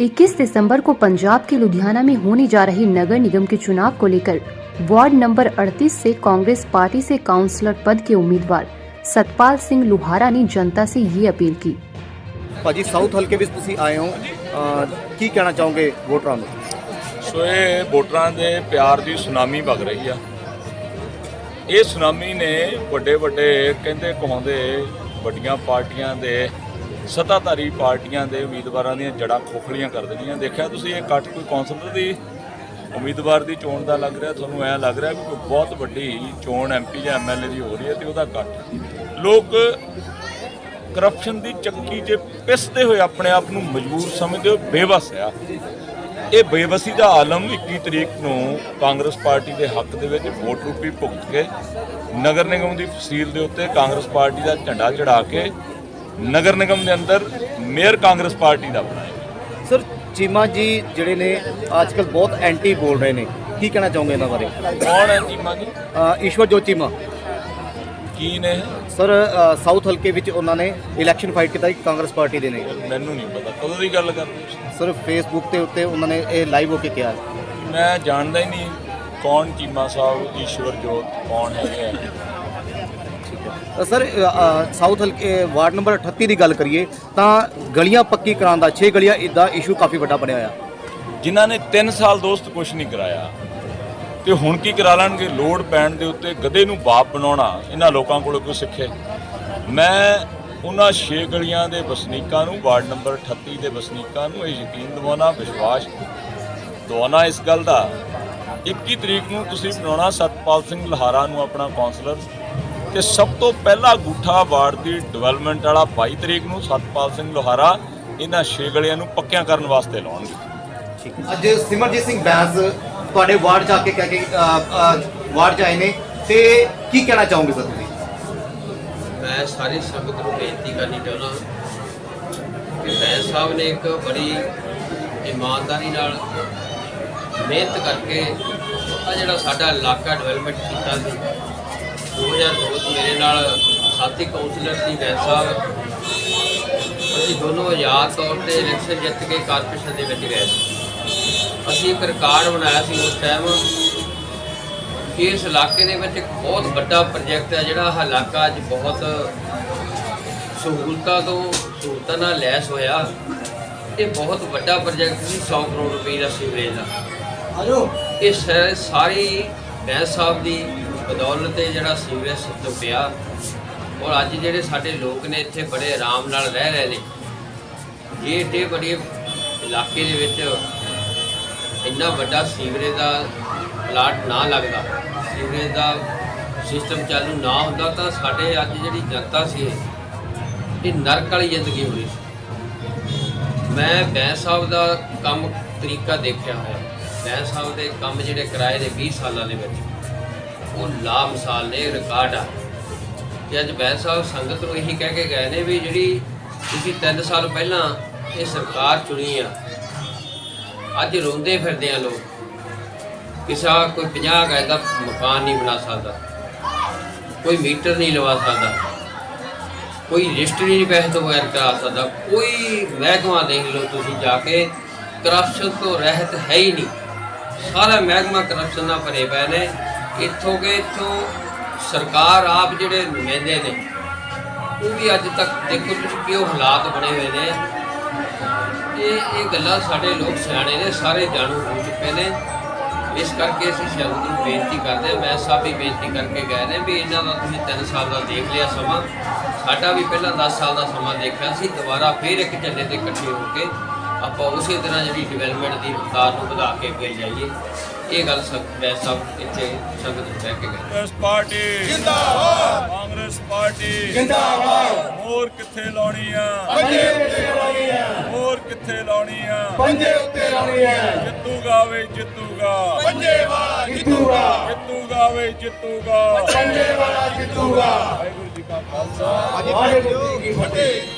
21 दिसंबर को पंजाब के लुधियाना में होने जा रहे नगर निगम के चुनाव को लेकर वार्ड नंबर 38 से कांग्रेस पार्टी से काउंसलर पद के उम्मीदवार सतपाल सिंह लुहारा ने जनता से ये अपील की ਭਾਜੀ ਸਾਊਥ ਹਲਕੇ ਵਿੱਚ ਤੁਸੀਂ ਆਏ ਹੋ ਅਹ ਕੀ ਕਹਿਣਾ ਚਾਹੋਗੇ ਵੋਟਰਾਂ ਨੂੰ ਸੋ ਇਹ ਵੋਟਰਾਂ ਦੇ ਪਿਆਰ ਦੀ ਸੁਨਾਮੀ ਵਗ ਰਹੀ ਆ ਇਹ ਸੁਨਾਮੀ ਨੇ ਵੱਡੇ ਵੱਡੇ ਕਹਿੰਦੇ ਕਹਾਉਂਦੇ ਵੱਡੀਆਂ ਪਾਰਟੀਆਂ ਦੇ ਸੱਤਾਧਾਰੀ ਪਾਰਟੀਆਂ ਦੇ ਉਮੀਦਵਾਰਾਂ ਦੀਆਂ ਜੜਾਂ ਖੋਖਲੀਆਂ ਕਰ ਦੇਣੀਆਂ। ਦੇਖਿਆ ਤੁਸੀਂ ਇਹ ਕੱਟ ਕੋਈ ਕੌਂਸਲਰ ਦੀ ਉਮੀਦਵਾਰ ਦੀ ਚੋਣ ਦਾ ਲੱਗ ਰਿਹਾ? ਤੁਹਾਨੂੰ ਐ ਲੱਗ ਰਿਹਾ ਵੀ ਕੋਈ ਬਹੁਤ ਵੱਡੀ ਚੋਣ ਐਮਪੀ ਜਾਂ ਐਮਐਲਏ ਦੀ ਹੋ ਰਹੀ ਹੈ ਤੇ ਉਹਦਾ ਕੱਟ ਲੋਕ ਕਰਪਸ਼ਨ ਦੀ ਚੱਕੀ 'ਚ ਪਿਸਦੇ ਹੋਏ ਆਪਣੇ ਆਪ ਨੂੰ ਮਜਬੂਰ ਸਮਝਦੇ ਹੋ, ਬੇਵਸ ਆ। ਇਹ ਬੇਵਸੀ ਦਾ ਆਲਮ 21 ਤਰੀਕ ਨੂੰ ਕਾਂਗਰਸ ਪਾਰਟੀ ਦੇ ਹੱਕ ਦੇ ਵਿੱਚ ਵੋਟ ਰੂਪੀ ਭੁਗਤ ਕੇ ਨਗਰ ਨਿਗਮ ਦੀ ਫਸੀਲ ਦੇ ਉੱਤੇ ਕਾਂਗਰਸ ਪਾਰਟੀ ਦਾ ਝੰਡਾ ਚੜਾ ਕੇ ਨਗਰ ਨਿਗਮ ਦੇ ਅੰਦਰ ਮੇਅਰ ਕਾਂਗਰਸ ਪਾਰਟੀ ਦਾ ਬਣਾਇਆ। ਸਰ ਚੀਮਾ ਜੀ ਜਿਹੜੇ ਨੇ ਅੱਜਕੱਲ ਬਹੁਤ ਐਂਟੀ ਬੋਲ ਰਹੇ ਨੇ। ਕੀ ਕਹਿਣਾ ਚਾਹੋਗੇ ਇਹਨਾਂ ਬਾਰੇ? ਕੌਣ ਹੈ ਚੀਮਾ ਜੀ? ਈਸ਼ਵਰ ਜੋਤ ਚੀਮਾ। ਕੀ ਨੇ? ਸਰ ਸਾਊਥ ਹਲਕੇ ਵਿੱਚ ਉਹਨਾਂ ਨੇ ਇਲੈਕਸ਼ਨ ਫਾਈਟ ਕੀਤਾ ਇੱਕ ਕਾਂਗਰਸ ਪਾਰਟੀ ਦੇ ਨੇ। ਮੈਨੂੰ ਨਹੀਂ ਪਤਾ। ਕਦੋਂ ਦੀ ਗੱਲ ਕਰਦੇ? ਸਰ ਫੇਸਬੁੱਕ ਤੇ ਉੱਤੇ ਉਹਨਾਂ ਨੇ ਇਹ ਲਾਈਵ ਹੋ ਕੇ ਕਿਹਾ ਮੈਂ ਜਾਣਦਾ ਹੀ ਨਹੀਂ ਕੌਣ ਚੀਮਾ ਸਾਹਿਬ ਈਸ਼ਵਰ ਜੋਤ ਕੌਣ ਹੈਗੇ ਸਰ ਸਾਊਥ ਹਲਕੇ ਵਾਰਡ ਨੰਬਰ 38 ਦੀ ਗੱਲ ਕਰੀਏ, ਤਾਂ ਗਲੀਆਂ ਪੱਕੀ ਕਰਾਉਣ ਦਾ 6 ਗਲੀਆਂ ਇਦਾਂ ਇਸ਼ੂ ਕਾਫੀ ਵੱਡਾ ਬਣਿਆ ਹੋਇਆ। ਜਿਨ੍ਹਾਂ ਨੇ 3 ਸਾਲ ਦੋਸਤ ਕੁਝ ਨਹੀਂ ਕਰਾਇਆ, ਤੇ ਹੁਣ ਕੀ ਕਰਾ ਲੈਣਗੇ? ਲੋਡ ਪੈਣ ਦੇ ਉੱਤੇ ਗਧੇ ਨੂੰ ਬਾਪ ਬਣਾਉਣਾ, ਇਹਨਾਂ ਲੋਕਾਂ ਕੋਲੋਂ ਕੋਈ ਸਿੱਖੇ ਮੈਂ ਉਹਨਾਂ ਛੇ ਗਲੀਆਂ ਦੇ ਵਸਨੀਕਾਂ ਨੂੰ, ਵਾਰਡ ਨੰਬਰ 38 ਦੇ ਵਸਨੀਕਾਂ ਨੂੰ ਇਹ ਯਕੀਨ ਦਿਵਾਉਣਾ, ਵਿਸ਼ਵਾਸ ਦਿਵਾਉਣਾ ਇਸ ਗੱਲ ਦਾ। 21 ਤਰੀਕ ਨੂੰ ਤੁਸੀਂ ਬਣਾਉਣਾ ਸਤਪਾਲ ਸਿੰਘ ਲਹਾਰਾ ਨੂੰ ਆਪਣਾ ਕਾਉਂਸਲਰ ਤੇ ਸਭ ਤੋਂ ਪਹਿਲਾ ਗੁੱਠਾ ਵਾਰਡ ਦੀ ਡਿਵੈਲਪਮੈਂਟ ਵਾਲਾ 22 ਤਰੀਕ ਨੂੰ ਸਤਪਾਲ ਸਿੰਘ ਲੋਹਾਰਾ ਇਹਨਾਂ ਛੇ ਗਲੀਆਂ ਨੂੰ ਪੱਕਿਆਂ ਕਰਨ ਵਾਸਤੇ ਲਾਉਣਗੇ। ਅੱਜ ਸਿਮਰਜੀਤ ਸਿੰਘ ਬੈਂਸ ਤੁਹਾਡੇ ਵਾਰਡ ਜਾ ਕੇ ਕਹਿ ਕੇ ਵਾਰਡ ਚ ਆਏ ਨੇ ਤੇ ਕੀ ਕਹਿਣਾ ਚਾਹੋਗੇ ਸਰ ਤੁਸੀਂ? ਮੈਂ ਸਾਰੀ ਸੰਗਤ ਨੂੰ ਬੇਨਤੀ ਕਰਨੀ ਚਾਹੁੰਦਾ ਕਿ ਭੈਣ ਸਾਹਿਬ ਨੇ ਇੱਕ ਬੜੀ ਇਮਾਨਦਾਰੀ ਨਾਲ ਮਿਹਨਤ ਕਰਕੇ ਆ ਜਿਹੜਾ ਸਾਡਾ ਇਲਾਕਾ ਡਿਵੈਲਪਮੈਂਟ ਕੀਤਾ ਸੀ 2002 ਚ ਮੇਰੇ ਨਾਲ ਸਾਥੀ ਕਾਉਂਸਲਰ ਸੀ ਭੈਣ ਸਾਹਿਬ। ਅਸੀਂ ਦੋਨੋਂ ਆਜ਼ਾਦ ਤੌਰ ਤੇ ਇਲੈਕਸ਼ਨ ਜਿੱਤ ਕੇ ਕਾਰਪੋਰੇਸ਼ਨ ਦੇ ਵਿੱਚ ਗਏ ਸੀ। ਅਸੀਂ ਇੱਕ ਰਿਕਾਰਡ ਬਣਾਇਆ ਸੀ ਉਸ ਟਾਈਮ ਕਿ ਇਸ ਇਲਾਕੇ ਦੇ ਵਿੱਚ ਇੱਕ ਬਹੁਤ ਵੱਡਾ ਪ੍ਰੋਜੈਕਟ ਹੈ ਜਿਹੜਾ ਆਹ ਇਲਾਕਾ ਅੱਜ ਬਹੁਤ ਸਹੂਲਤਾਂ ਤੋਂ ਸਹੂਲਤਾਂ ਨਾਲ ਲੈਸ ਹੋਇਆ। ਇਹ ਬਹੁਤ ਵੱਡਾ ਪ੍ਰੋਜੈਕਟ ਸੀ 100 ਕਰੋੜ ਰੁਪਏ ਦਾ ਸੀਵਰੇਜ ਦਾ। ਇਹ ਸਾਰੀ ਬੈਂਸ ਸਾਹਿਬ ਦੀ ਬਦੌਲਤ ਤੇ ਜਿਹੜਾ ਸੀਵਰੇਜ ਸਿਸਟਮ ਪਿਆ, ਔਰ ਅੱਜ ਜਿਹੜੇ ਸਾਡੇ ਲੋਕ ਨੇ ਇੱਥੇ ਬੜੇ ਆਰਾਮ ਨਾਲ ਰਹਿ ਰਹੇ ਨੇ, ਇਹ ਏਡੇ ਬੜੇ ਇਲਾਕੇ ਦੇ ਵਿੱਚ ਇੰਨਾ ਵੱਡਾ ਸੀਵਰੇਜ ਦਾ ਪਲਾਟ ਨਾ ਲੱਗਦਾ, ਸੀਵਰੇਜ ਦਾ ਸਿਸਟਮ ਚਾਲੂ ਨਾ ਹੁੰਦਾ, ਤਾਂ ਸਾਡੇ ਅੱਜ ਜਿਹੜੀ ਜਨਤਾ ਸੀ, ਇਹ ਨਰਕ ਵਾਲੀ ਜ਼ਿੰਦਗੀ ਹੋਣੀ ਸੀ। ਮੈਂ ਬੈਂਸ ਸਾਹਿਬ ਦਾ ਕੰਮ ਤਰੀਕਾ ਦੇਖਿਆ ਹੋਇਆ, ਬੈਂਸ ਸਾਹਿਬ ਦੇ ਕੰਮ ਜਿਹੜੇ ਕਿਰਾਏ ਨੇ 20 ਸਾਲਾਂ ਦੇ ਵਿੱਚ ਉਹ ਲਾ ਮਿਸਾਲ ਨੇ, ਰਿਕਾਰਡ ਆ। ਕਿ ਅੱਜ ਬੈਂਸ ਸਾਹਿਬ ਸੰਗਤ ਨੂੰ ਇਹੀ ਕਹਿ ਕੇ ਗਏ ਨੇ ਵੀ ਜਿਹੜੀ ਤੁਸੀਂ 3 ਸਾਲ ਪਹਿਲਾਂ ਇਹ ਸਰਕਾਰ ਚੁਣੀ ਆ, ਅੱਜ ਰੋਂਦੇ ਫਿਰਦੇ ਆ ਲੋਕ। ਕਿਸੇ ਕੋਈ 50 ਗਜ ਦਾ ਮਕਾਨ ਨਹੀਂ ਬਣਾ ਸਕਦਾ, ਕੋਈ ਮੀਟਰ ਨਹੀਂ ਲਵਾ ਸਕਦਾ, ਕੋਈ ਰਜਿਸਟਰੀ ਨਹੀਂ ਪੈਸੇ ਤੋਂ ਬਗੈਰ ਕਰਾ ਸਕਦਾ, ਕੋਈ ਮਹਿਕਮਾ ਦੇਖ ਲਓ ਤੁਸੀਂ ਜਾ ਕੇ ਕਰਪਸ਼ਨ ਤੋਂ ਰਹਿਤ ਹੈ ਹੀ ਨਹੀਂ। ਸਾਰਾ ਮਹਿਕਮਾ ਕਰਪਸ਼ਨ ਨਾਲ ਭਰੇ ਪਏ ਨੇ। ਇੱਥੋਂ ਕੇ ਇੱਥੋਂ ਸਰਕਾਰ ਆਪ ਜਿਹੜੇ ਨੁਮਾਇੰਦੇ ਨੇ, ਉਹ ਵੀ ਅੱਜ ਤੱਕ ਦੇਖੋ ਤੁਸੀਂ ਕਿਉਂ ਹਾਲਾਤ ਬਣੇ ਹੋਏ ਨੇ। ਇਹ ਇਹ ਗੱਲਾਂ ਸਾਡੇ ਲੋਕ ਸਿਆਣੇ ਨੇ, ਸਾਰੇ ਜਾਣੂ ਹੋ ਚੁੱਕੇ ਨੇ। ਇਸ ਕਰਕੇ ਅਸੀਂ ਸ਼ਬਦ ਨੂੰ ਬੇਨਤੀ ਕਰਦੇ ਹਾਂ, ਮੈਂ ਸਾਹਿਬ ਵੀ ਬੇਨਤੀ ਕਰਕੇ ਗਏ ਨੇ ਵੀ ਇਹਨਾਂ ਦਾ ਤੁਸੀਂ 3 ਸਾਲ ਦਾ ਦੇਖ ਲਿਆ ਸਮਾਂ। ਸਾਡਾ ਵੀ ਪਹਿਲਾਂ 10 ਸਾਲ ਦਾ ਸਮਾਂ ਦੇਖਿਆ ਸੀ, ਦੁਬਾਰਾ ਫੇਰ ਇੱਕ ਝੰਡੇ ਤੇ ਇਕੱਠੇ ਹੋ ਕੇ ਆਪਾਂ ਉਸੇ ਤਰ੍ਹਾਂ ਜਿਹੜੀ ਡਿਵੈਲਪਮੈਂਟ ਦੀ ਰਫ਼ਤਾਰ ਨੂੰ ਵਧਾ ਕੇ ਅੱਗੇ ਜਾਈਏ। ਇਹ ਗੱਲ ਸਭ ਮੈਂ ਸਭ ਇੱਥੇ ਸੰਗਤ ਨੂੰ ਕਹਿ ਕੇ ਗਏ ਕਾਂਗਰਸ ਪਾਰਟੀ। ਜਿੰਦਾਬਾਦ। ਕਾਂਗਰਸ ਪਾਰਟੀ। ਜਿੰਦਾਬਾਦ। ਹੋਰ ਕਿੱਥੇ ਲਾਉਣੀ ਆ? ਪੰਜੇ ਉੱਤੇ ਲਾਉਣੀ ਆ। ਹੋਰ ਕਿੱਥੇ ਲਾਉਣੀ ਆ? ਪੰਜੇ ਉੱਤੇ ਲਾਉਣੀ ਆ। ਜਿੱਤੂਗਾ ਵੇ ਜਿੱਤੂਗਾ। ਪੰਜੇ ਵਾਲਾ ਜਿੱਤੂਗਾ। ਜਿੱਤੂਗਾ ਵੇ ਜਿੱਤੂਗਾ। ਪੰਜੇ ਵਾਲਾ ਜਿੱਤੂਗਾ। ਵਾਹਿਗੁਰੂ ਜੀ ਕਾ ਖਾਲਸਾ। ਵਾਹਿਗੁਰੂ ਜੀ ਕੀ ਫਤਿਹ।